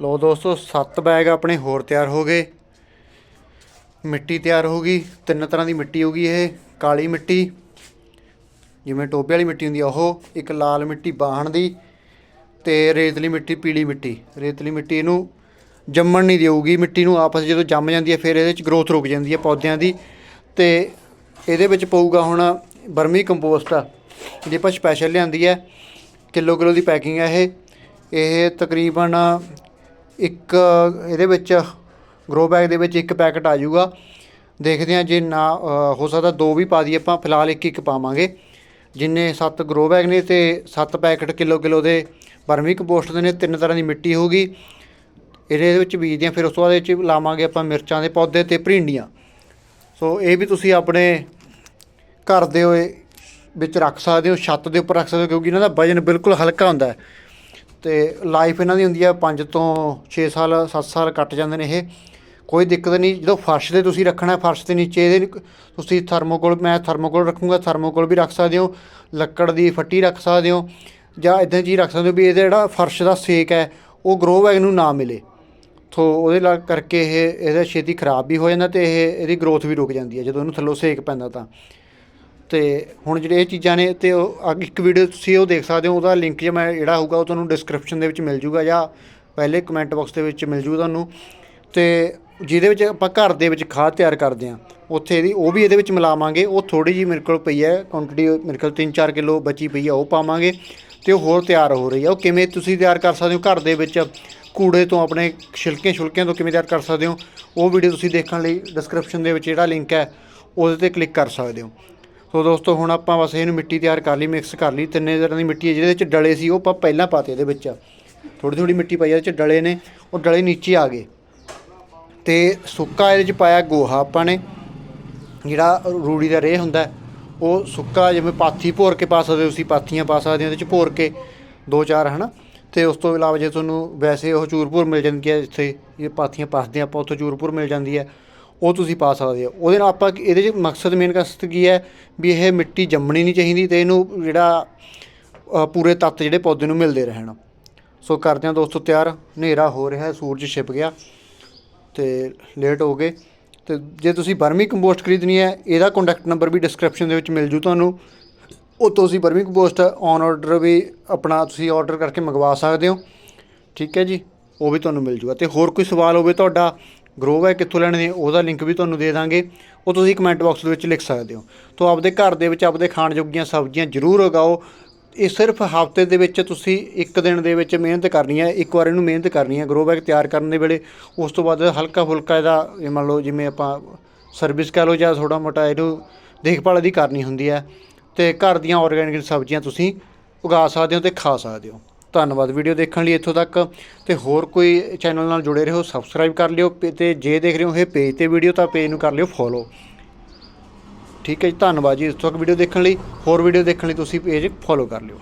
ਲੋ ਦੋਸਤੋ 7 ਬੈਗ ਆਪਣੇ ਹੋਰ ਤਿਆਰ ਹੋ ਗਏ। ਮਿੱਟੀ ਤਿਆਰ ਹੋ ਗਈ। ਤਿੰਨ ਤਰ੍ਹਾਂ ਦੀ ਮਿੱਟੀ ਹੋ ਗਈ ਇਹ। ਕਾਲੀ ਮਿੱਟੀ, ਜਿਵੇਂ ਟੋਬੇ ਵਾਲੀ ਮਿੱਟੀ ਹੁੰਦੀ ਆ ਉਹ। ਇੱਕ ਲਾਲ ਮਿੱਟੀ ਬਾਹਣ ਦੀ ਤੇ ਰੇਤਲੀ ਮਿੱਟੀ ਪੀਲੀ ਮਿੱਟੀ। ਰੇਤਲੀ ਮਿੱਟੀ ਇਹਨੂੰ ਜੰਮਣ ਨਹੀਂ ਦੇਊਗੀ। ਮਿੱਟੀ ਨੂੰ ਆਪਸ ਜਦੋਂ ਜੰਮ ਜਾਂਦੀ ਹੈ ਫਿਰ ਇਹਦੇ ਵਿੱਚ ਗਰੋਥ ਰੁਕ ਜਾਂਦੀ ਹੈ ਪੌਦਿਆਂ ਦੀ। ਤੇ ਇਹਦੇ ਵਿੱਚ ਪਊਗਾ ਹੁਣ ਬਰਮੀ ਕੰਪੋਸਟ ਆ ਜਿਹਦੇ ਆਪਾਂ ਸਪੈਸ਼ਲ ਲਿਆਂਦੀ ਹੈ ਕਿਲੋ ਕਿਲੋ ਦੀ ਪੈਕਿੰਗ ਹੈ ਇਹ। ਇਹ ਤਕਰੀਬਨ ਇੱਕ, ਇਹਦੇ ਵਿੱਚ ਗਰੋ ਬੈਗ ਦੇ ਵਿੱਚ ਇੱਕ ਪੈਕਟ ਆ ਜਾਊਗਾ। ਦੇਖਦੇ ਹਾਂ ਜੇ ਨਾ ਹੋ ਸਕਦਾ ਦੋ ਵੀ ਪਾ ਦਈਏ, ਆਪਾਂ ਫਿਲਹਾਲ ਇੱਕ ਇੱਕ ਪਾਵਾਂਗੇ। ਜਿੰਨੇ ਸੱਤ ਗਰੋ ਬੈਗ ਨੇ ਤੇ ਸੱਤ ਪੈਕਟ ਕਿਲੋ ਕਿਲੋ ਦੇ ਵਰਮੀ ਕੰਪੋਸਟ ਦੇ ਨੇ, ਤਿੰਨ ਤਰ੍ਹਾਂ ਦੀ ਮਿੱਟੀ ਹੋਊਗੀ। ਇਹਦੇ ਵਿੱਚ ਬੀਜਦੇ ਹਾਂ, ਫਿਰ ਉਸ ਤੋਂ ਬਾਅਦ ਇਹ 'ਚ ਲਾਵਾਂਗੇ ਆਪਾਂ ਮਿਰਚਾਂ ਦੇ ਪੌਦੇ ਤੇ ਭਰਿੰਡੀਆਂ ਸੋ ਇਹ ਵੀ ਤੁਸੀਂ ਆਪਣੇ ਘਰ ਦੇ ਹੋਏ ਵਿੱਚ ਰੱਖ ਸਕਦੇ ਹੋ, ਛੱਤ ਦੇ ਉੱਪਰ ਰੱਖ ਸਕਦੇ ਹੋ, ਕਿਉਂਕਿ ਇਹਨਾਂ ਦਾ ਵਜਨ ਬਿਲਕੁਲ ਹਲਕਾ ਹੁੰਦਾ ਹੈ। ਤੇ ਲਾਈਫ ਇਹਨਾਂ ਦੀ ਹੁੰਦੀ ਆ 5 ਤੋਂ 6 ਸਾਲ 7 ਸਾਲ ਕੱਟ ਜਾਂਦੇ ਨੇ ਇਹ। ਕੋਈ ਦਿੱਕਤ ਨਹੀਂ, ਜਦੋਂ ਫਰਸ਼ ਤੇ ਤੁਸੀਂ ਰੱਖਣਾ, ਫਰਸ਼ ਦੇ ਨੀਚੇ ਇਹਦੇ ਤੁਸੀਂ ਥਰਮੋਕੋਲ ਮੈਂ ਥਰਮੋਕੋਲ ਰੱਖੂੰਗਾ ਥਰਮੋਕੋਲ ਵੀ ਰੱਖ ਸਕਦੇ ਹੋ, ਲੱਕੜ ਦੀ ਫੱਟੀ ਰੱਖ ਸਕਦੇ ਹੋ, ਜਾਂ ਇਦਾਂ ਚੀਜ਼ ਰੱਖ ਸਕਦੇ ਹੋ ਵੀ ਇਹਦਾ ਜਿਹੜਾ ਫਰਸ਼ ਦਾ ਸੇਕ ਹੈ, ਉਹ ਗਰੋ ਬੈਗ ਨੂੰ ਨਾ ਮਿਲੇ। ਸੋ ਉਹਦੇ ਨਾਲ ਕਰਕੇ ਇਹ, ਇਹਦਾ ਛੇਤੀ ਖਰਾਬ ਵੀ ਹੋ ਜਾਂਦਾ ਤੇ ਇਹ, ਇਹਦੀ ਗਰੋਥ ਵੀ ਰੁਕ ਜਾਂਦੀ ਹੈ, ਜਦੋਂ ਇਹਨੂੰ ਥੱਲੋਂ ਸੇਕ ਪੈਂਦਾ ਤਾਂ। ਤੇ ਹੁਣ ਜਿਹੜੇ ਇਹ ਚੀਜ਼ਾਂ ਨੇ ਤੇ ਉਹ ਅੱਗੇ ਇੱਕ ਵੀਡੀਓ ਤੁਸੀਂ ਉਹ ਦੇਖ ਸਕਦੇ ਹੋ, ਉਹਦਾ ਲਿੰਕ ਜੇ ਮੈਂ ਜਿਹੜਾ ਹੋਊਗਾ ਉਹ ਤੁਹਾਨੂੰ ਡਿਸਕ੍ਰਿਪਸ਼ਨ ਦੇ ਵਿੱਚ ਮਿਲ ਜੂਗਾ ਜਾਂ ਪਹਿਲੇ ਕਮੈਂਟ ਬਾਕਸ ਦੇ ਵਿੱਚ ਮਿਲ ਜੂ ਤੁਹਾਨੂੰ। ਤੇ ਜਿਹਦੇ ਵਿੱਚ ਆਪਾਂ ਘਰ ਦੇ ਵਿੱਚ ਖਾਦ ਤਿਆਰ ਕਰਦੇ ਹਾਂ, ਉੱਥੇ ਇਹਦੀ ਉਹ ਵੀ ਇਹਦੇ ਵਿੱਚ ਮਿਲਾਵਾਂਗੇ, ਉਹ ਥੋੜੀ ਜੀ ਮੇਰੇ ਕੋਲ ਪਈ ਹੈ ਕੁਆਂਟੀਟੀ ਮੇਰੇ ਕੋਲ 3-4 ਕਿਲੋ ਬਚੀ ਪਈ ਹੈ, ਉਹ ਪਾਵਾਂਗੇ ਤੇ ਉਹ ਹੋਰ ਤਿਆਰ ਹੋ ਰਹੀ ਹੈ। ਉਹ ਕਿਵੇਂ ਤੁਸੀਂ ਤਿਆਰ ਕਰ ਸਕਦੇ ਹੋ ਘਰ ਦੇ ਵਿੱਚ? ਕੂੜੇ ਤੋਂ ਆਪਣੇ ਛਿਲਕੇ ਛੁਲਕਿਆਂ ਤੋਂ ਕਿਵੇਂ ਤਿਆਰ ਕਰ ਸਕਦੇ ਹੋ? ਉਹ ਵੀਡੀਓ ਤੁਸੀਂ ਦੇਖਣ ਲਈ ਡਿਸਕ੍ਰਿਪਸ਼ਨ ਦੇ ਵਿੱਚ ਜਿਹੜਾ ਲਿੰਕ ਹੈ, ਉਹਦੇ ਤੇ ਕਲਿੱਕ ਕਰ ਸਕਦੇ ਹੋ। ਸੋ ਦੋਸਤੋ, ਹੁਣ ਆਪਾਂ ਬਸ ਇਹਨੂੰ ਮਿੱਟੀ ਤਿਆਰ ਕਰ ਲਈ ਮਿਕਸ ਕਰ ਲਈ। ਤਿੰਨੇ ਤਰ੍ਹਾਂ ਦੀ ਮਿੱਟੀ ਹੈ ਜਿਹਦੇ ਵਿੱਚ ਡਲੇ ਸੀ, ਉਹ ਆਪਾਂ ਪਹਿਲਾਂ ਪਾਤੇ ਇਹਦੇ ਵਿੱਚ। ਥੋੜੀ ਥੋੜੀ ਮਿੱਟੀ ਪਾਈ ਇਹਦੇ ਵਿੱਚ ਡਲੇ ਨੇ, ਉਹ ਡਲੇ ਨੀਚੇ ਆ ਗਏ। ਤੇ ਸੁੱਕਾ ਇਹਦੇ ਵਿੱਚ ਪਾਇਆ ਗੋਹਾ ਆਪਾਂ ਨੇ, ਜਿਹੜਾ ਰੂੜੀ ਦਾ ਰੇਹ ਹੁੰਦਾ, ਉਹ ਸੁੱਕਾ ਜਿਵੇਂ ਪਾਥੀ ਭੋਰ ਕੇ ਪਾ ਸਕਦੇ ਹੋ ਤੁਸੀਂ, ਪਾਥੀਆਂ ਪਾ ਸਕਦੇ ਹੋ, ਇਹਦੇ ਵਿੱਚ ਭੋਰ ਕੇ, ਦੋ ਚਾਰ, ਹਨਾ? ਤੇ ਉਸ ਤੋਂ ਇਲਾਵਾ ਜੇ ਤੁਹਾਨੂੰ ਵੈਸੇ ਉਹ ਚੂਰਪੁਰ ਮਿਲ ਜਾਂਦੀ ਹੈ, ਜਿੱਥੇ ਇਹ ਪਾਥੀਆਂ ਪਾਸਦੇ ਆਪਾਂ, ਉੱਥੋਂ ਚੂਰਪੁਰ ਮਿਲ ਜਾਂਦੀ ਹੈ। ਉਹ ਤੁਸੀਂ ਪਾ ਸਕਦੇ ਹੋ। ਉਹਦੇ ਨਾਲ ਆਪਾਂ ਇਹਦੇ 'ਚ ਮਕਸਦ ਮੇਨ ਕਸਤ ਕੀ ਹੈ? ਵੀ ਇਹ ਮਿੱਟੀ ਜੰਮਣੀ ਨਹੀਂ ਚਾਹੀਦੀ ਤੇ ਇਹਨੂੰ ਜਿਹੜਾ ਪੂਰੇ ਤੱਤ ਜਿਹੜੇ ਪੌਦੇ ਨੂੰ ਮਿਲਦੇ ਰਹਿਣ। ਸੋ ਕਰਦੇ ਹਾਂ ਦੋਸਤੋ ਤਿਆਰ। ਹਨੇਰਾ ਹੋ ਰਿਹਾ ਸੂਰਜ ਛਿਪ ਗਿਆ ਤੇ ਲੇਟ ਹੋ ਗਏ। ਤੇ ਜੇ ਤੁਸੀਂ ਬਰਮੀ ਕੰਪੋਸਟ ਖਰੀਦਣੀ ਹੈ, ਇਹਦਾ ਕੰਟੈਕਟ ਨੰਬਰ ਵੀ ਡਿਸਕ੍ਰਿਪਸ਼ਨ ਦੇ ਵਿੱਚ ਮਿਲ ਜੂ ਤੁਹਾਨੂੰ। ਉਹ ਤੁਸੀਂ ਬਰਮੀ ਕੰਪੋਸਟ ਔਨ ਆਰਡਰ ਵੀ ਆਪਣਾ ਤੁਸੀਂ ਆਰਡਰ ਕਰਕੇ ਮੰਗਵਾ ਸਕਦੇ ਹੋ। ਠੀਕ ਹੈ ਜੀ? ਉਹ ਵੀ ਤੁਹਾਨੂੰ ਮਿਲ ਜੂਗਾ। ਤੇ ਹੋਰ ਕੋਈ ਸਵਾਲ ਹੋਵੇ ਤੁਹਾਡਾ ਗਰੋ ਬੈਗ ਕਿੱਥੋਂ ਲੈਣੇ ਨੇ, ਉਹਦਾ ਲਿੰਕ ਵੀ ਤੁਹਾਨੂੰ ਦੇ ਦਾਂਗੇ। ਉਹ ਤੁਸੀਂ ਕਮੈਂਟ ਬਾਕਸ ਦੇ ਵਿੱਚ ਲਿਖ ਸਕਦੇ ਹੋ। ਤੋਂ ਆਪਦੇ ਘਰ ਦੇ ਵਿੱਚ ਆਪਦੇ ਖਾਣ ਯੋਗੀਆਂ ਸਬਜ਼ੀਆਂ ਜ਼ਰੂਰ ਉਗਾਓ। ਇਹ ਸਿਰਫ ਹਫ਼ਤੇ ਦੇ ਵਿੱਚ ਤੁਸੀਂ ਇੱਕ ਦਿਨ ਦੇ ਵਿੱਚ ਮਿਹਨਤ ਕਰਨੀ ਹੈ, ਇੱਕ ਵਾਰ ਇਹਨੂੰ ਮਿਹਨਤ ਕਰਨੀ ਹੈ ਗਰੋ ਬੈਗ ਤਿਆਰ ਕਰਨ ਦੇ ਵੇਲੇ। ਉਸ ਤੋਂ ਬਾਅਦ ਹਲਕਾ ਫੁਲਕਾ ਇਹਦਾ ਮੰਨ ਲਓ ਜਿਵੇਂ ਆਪਾਂ ਸਰਵਿਸ ਕਹ ਲਓ ਜਾਂ ਥੋੜਾ ਮੋਟਾ ਇਹਨੂੰ ਦੇਖਭਾਲ ਇਹਦੀ ਕਰਨੀ ਹੁੰਦੀ ਹੈ। ਤੇ ਘਰ ਦੀਆਂ ਆਰਗੈਨਿਕ ਸਬਜ਼ੀਆਂ ਤੁਸੀਂ ਉਗਾ ਸਕਦੇ ਹੋ ਤੇ ਖਾ ਸਕਦੇ ਹੋ। ਧੰਨਵਾਦ ਵੀਡੀਓ ਦੇਖਣ ਲਈ ਇੱਥੋਂ ਤੱਕ। ਤੇ ਹੋਰ ਕੋਈ ਚੈਨਲ ਨਾਲ ਜੁੜੇ ਰਹੋ ਸਬਸਕ੍ਰਾਈਬ ਕਰ ਲਿਓ ਪੇ- ਤੇ ਜੇ ਦੇਖ ਰਹੇ ਹੋ ਇਹ ਪੇਜ ਤੇ ਵੀਡੀਓ ਤਾਂ ਪੇਜ ਨੂੰ ਕਰ ਲਿਓ ਫੋਲੋ ਠੀਕ ਹੈ ਜੀ, ਧੰਨਵਾਦ ਜੀ ਇੱਥੋਂ ਤੱਕ ਵੀਡੀਓ ਦੇਖਣ ਲਈ। ਹੋਰ ਵੀਡੀਓ ਦੇਖਣ ਲਈ ਤੁਸੀਂ ਪੇਜ ਫੋਲੋ ਕਰ ਲਿਓ।